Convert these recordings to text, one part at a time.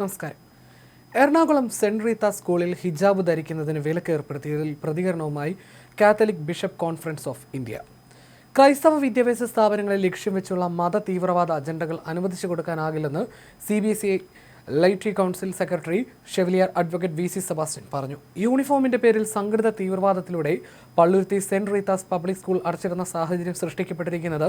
നമസ്കാരം. എറണാകുളം സെന്റ് റീത്ത സ്കൂളിൽ ഹിജാബ് ധരിക്കുന്നതിന് വിലക്ക് ഏർപ്പെടുത്തിയതിൽ പ്രതികരണവുമായി catholic bishop conference of India. ക്രൈസ്തവ വിദ്യാഭ്യാസ സ്ഥാപനങ്ങളെ ലക്ഷ്യം വെച്ചുള്ള മത തീവ്രവാദ അജണ്ടകൾ അനുവദിച്ചു കൊടുക്കാനാകില്ലെന്ന് C B S E laity council secretary chevalier advocate V C Sebastian പറഞ്ഞു. യൂണിഫോമിന്റെ പേരിൽ സംഘടിത തീവ്രവാദത്തിലൂടെ Palluruthy saint Rita's public school അടച്ചിടുന്ന സാഹചര്യം സൃഷ്ടിക്കപ്പെട്ടിരിക്കുന്നത്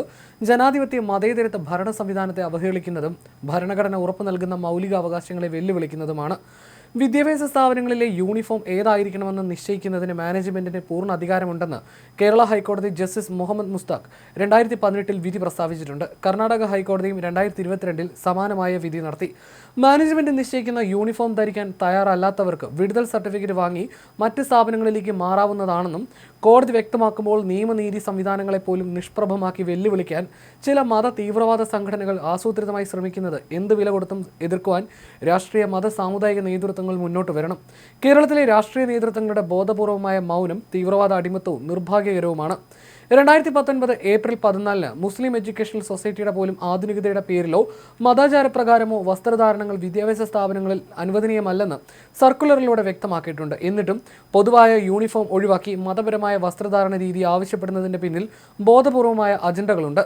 ജനാധിപത്യ മതേതരത്വ ഭരണ സംവിധാനത്തെ അവഹേളിക്കുന്നതും ഭരണഘടന ഉറപ്പു നൽകുന്ന മൗലിക അവകാശങ്ങളെ വെല്ലുവിളിക്കുന്നതുമാണ്. വിദ്യാഭ്യാസ സ്ഥാപനങ്ങളിലെ യൂണിഫോം ഏതായിരിക്കണമെന്ന് നിശ്ചയിക്കുന്നതിന് മാനേജ്മെന്റിന് പൂർണ അധികാരമുണ്ടെന്ന് കേരള ഹൈക്കോടതി ജസ്റ്റിസ് മുഹമ്മദ് മുസ്താഖ് രണ്ടായിരത്തി പതിനെട്ടിൽ വിധി പ്രസ്താവിച്ചിട്ടുണ്ട്. കർണാടക ഹൈക്കോടതിയും രണ്ടായിരത്തി ഇരുപത്തിരണ്ടിൽ സമാനമായ വിധി നടത്തി. മാനേജ്മെന്റ് നിശ്ചയിക്കുന്ന യൂണിഫോം ധരിക്കാൻ തയ്യാറല്ലാത്തവർക്ക് വിടുതൽ സർട്ടിഫിക്കറ്റ് വാങ്ങി മറ്റ് സ്ഥാപനങ്ങളിലേക്ക് മാറാവുന്നതാണെന്നും കോടതി വ്യക്തമാക്കുമ്പോൾ നിയമനീതി സംവിധാനങ്ങളെ പോലും നിഷ്പ്രഭമാക്കി വെല്ലുവിളിക്കാൻ ചില മത തീവ്രവാദ സംഘടനകൾ ആസൂത്രിതമായി ശ്രമിക്കുന്നത് എന്ത് വില കൊടുത്തും എതിർക്കുവാൻ രാഷ്ട്രീയ മത സാമുദായിക നേതൃത്വങ്ങൾ മുന്നോട്ട് വരണം. കേരളത്തിലെ രാഷ്ട്രീയ നേതൃത്വങ്ങളുടെ ബോധപൂർവമായ മൗനം തീവ്രവാദ അടിമത്തവും നിർഭാഗ്യകരവുമാണ്. രണ്ടായിരത്തി പത്തൊൻപത് ഏപ്രിൽ പതിനാലിന് മുസ്ലിം എഡ്യൂക്കേഷണൽ സൊസൈറ്റിയുടെ പോലും ആധുനികതയുടെ പേരിലോ മതാചാരപ്രകാരമോ വസ്ത്രധാരണങ്ങൾ വിദ്യാഭ്യാസ സ്ഥാപനങ്ങളിൽ അനുവദനീയമല്ലെന്ന് സർക്കുലറിലൂടെ വ്യക്തമാക്കിയിട്ടുണ്ട്. എന്നിട്ടും പൊതുവായ യൂണിഫോം ഒഴിവാക്കി മതപരമായ വസ്ത്രധാരണ രീതി ആവശ്യപ്പെടുന്നതിന്റെ പിന്നിൽ ബോധപൂർവമായ അജണ്ടകളുണ്ട്.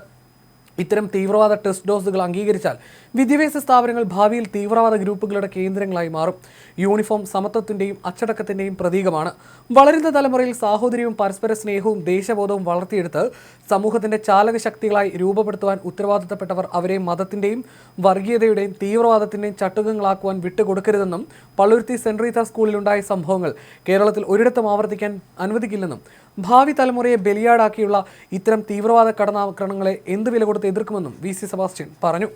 ഇത്തരം തീവ്രവാദ ടെസ്റ്റ് ഡോസുകൾ അംഗീകരിച്ചാൽ വിദ്യാഭ്യാസ സ്ഥാപനങ്ങൾ ഭാവിയിൽ തീവ്രവാദ ഗ്രൂപ്പുകളുടെ കേന്ദ്രങ്ങളായി മാറും. യൂണിഫോം സമത്വത്തിന്റെയും അച്ചടക്കത്തിന്റെയും പ്രതീകമാണ്. വളരുന്ന തലമുറയിൽ സാഹോദര്യവും പരസ്പര സ്നേഹവും ദേശബോധവും വളർത്തിയെടുത്ത് സമൂഹത്തിന്റെ ചാലകശക്തികളായി രൂപപ്പെടുത്തുവാൻ ഉത്തരവാദിത്തപ്പെട്ടവർ അവരെ മതത്തിന്റെയും വർഗീയതയുടെയും തീവ്രവാദത്തിന്റെയും ചട്ടുകങ്ങളാക്കുവാൻ വിട്ടുകൊടുക്കരുതെന്നും പള്ളുരുത്തി സെന്റ് റീത്ത സ്കൂളിലുണ്ടായ സംഭവങ്ങൾ കേരളത്തിൽ ഒരിടത്തും ആവർത്തിക്കാൻ അനുവദിക്കില്ലെന്നും ഭാവി തലമുറയെ ബലിയാടാക്കിയുള്ള ഇത്തരം തീവ്രവാദ കടന്നാക്രമണങ്ങളെ എന്ത് വില കൊടുത്ത് എതിർക്കുമെന്നും വി സി സെബാസ്റ്റ്യൻ പറഞ്ഞു.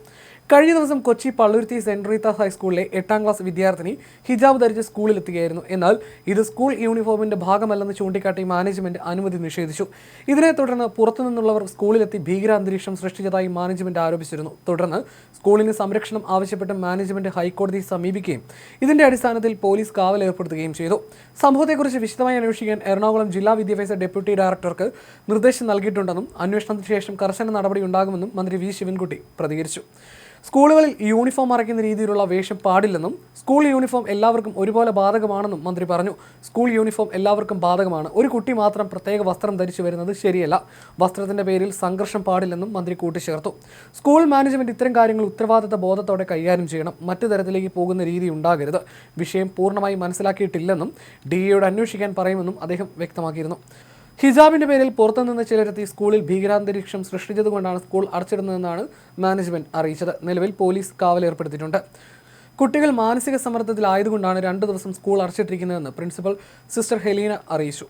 കഴിഞ്ഞ ദിവസം കൊച്ചി പള്ളുരുത്തി സെന്റ് റീത്ത ഹൈസ്കൂളിലെ എട്ടാം ക്ലാസ് വിദ്യാർത്ഥിനി ഹിജാബ് ധരിച്ച് സ്കൂളിലെത്തുകയായിരുന്നു എന്നാൽ ഇത് സ്കൂൾ യൂണിഫോമിന്റെ ഭാഗമല്ലെന്ന് ചൂണ്ടിക്കാട്ടി മാനേജ്മെന്റ് അനുമതി നിഷേധിച്ചു. ഇതിനെ തുടർന്ന് പുറത്തുനിന്നുള്ളവർ സ്കൂളിലെത്തി ഭീകരാന്തരീക്ഷം സൃഷ്ടിച്ചതായി മാനേജ്മെന്റ് ആരോപിച്ചിരുന്നു. തുടർന്ന് സ്കൂളിന് സംരക്ഷണം ആവശ്യപ്പെട്ട് മാനേജ്മെന്റ് ഹൈക്കോടതിയെ സമീപിക്കുകയും ഇതിന്റെ അടിസ്ഥാനത്തിൽ പോലീസ് കാവൽ ഏർപ്പെടുത്തുകയും ചെയ്തു. സംഭവത്തെക്കുറിച്ച് വിശദമായി അന്വേഷിക്കാൻ എറണാകുളം ജില്ലാ വിദ്യാഭ്യാസ ഡെപ്യൂട്ടി ഡയറക്ടർക്ക് നിർദ്ദേശം നൽകിയിട്ടുണ്ടെന്നും അന്വേഷണത്തിന് ശേഷം കർശന നടപടി ഉണ്ടാകുമെന്നും മന്ത്രി വി. ശിവൻകുട്ടി പ്രതികരിച്ചു. സ്കൂളുകളിൽ യൂണിഫോം മറയ്ക്കുന്ന രീതിയിലുള്ള വേഷം പാടില്ലെന്നും സ്കൂൾ യൂണിഫോം എല്ലാവർക്കും ഒരുപോലെ ബാധകമാണെന്നും മന്ത്രി പറഞ്ഞു. സ്കൂൾ യൂണിഫോം എല്ലാവർക്കും ബാധകമാണ്. ഒരു കുട്ടി മാത്രം പ്രത്യേക വസ്ത്രം ധരിച്ചു വരുന്നത് ശരിയല്ല. വസ്ത്രത്തിന്റെ പേരിൽ സംഘർഷം പാടില്ലെന്നും മന്ത്രി കൂട്ടിച്ചേർത്തു. സ്കൂൾ മാനേജ്മെന്റ് ഇത്തരം കാര്യങ്ങൾ ഉത്തരവാദിത്ത ബോധത്തോടെ കൈകാര്യം ചെയ്യണം. മറ്റു തരത്തിലേക്ക് പോകുന്ന രീതി ഉണ്ടാകരുത്. വിഷയം പൂർണമായി മനസ്സിലാക്കിയിട്ടില്ലെന്നും ഡി എയോട് അന്വേഷിക്കാൻ പറയുമെന്നും അദ്ദേഹം വ്യക്തമാക്കിയിരുന്നു. ഹിജാബിന്റെ പേരിൽ പുറത്തുനിന്ന് ചിലരെത്തി സ്കൂളിൽ ഭീകരാന്തരീക്ഷം സൃഷ്ടിച്ചതുകൊണ്ടാണ് സ്കൂൾ അടച്ചിടുന്നതെന്നാണ് മാനേജ്മെന്റ് അറിയിച്ചത്. നിലവിൽ പോലീസ് കാവൽ ഏർപ്പെടുത്തിയിട്ടുണ്ട്. കുട്ടികൾ മാനസിക സമ്മർദ്ദത്തിലായതുകൊണ്ടാണ് രണ്ടു ദിവസം സ്കൂൾ അടച്ചിട്ടിരിക്കുന്നതെന്ന് പ്രിൻസിപ്പൽ സിസ്റ്റർ ഹെലീന അറിയിച്ചു.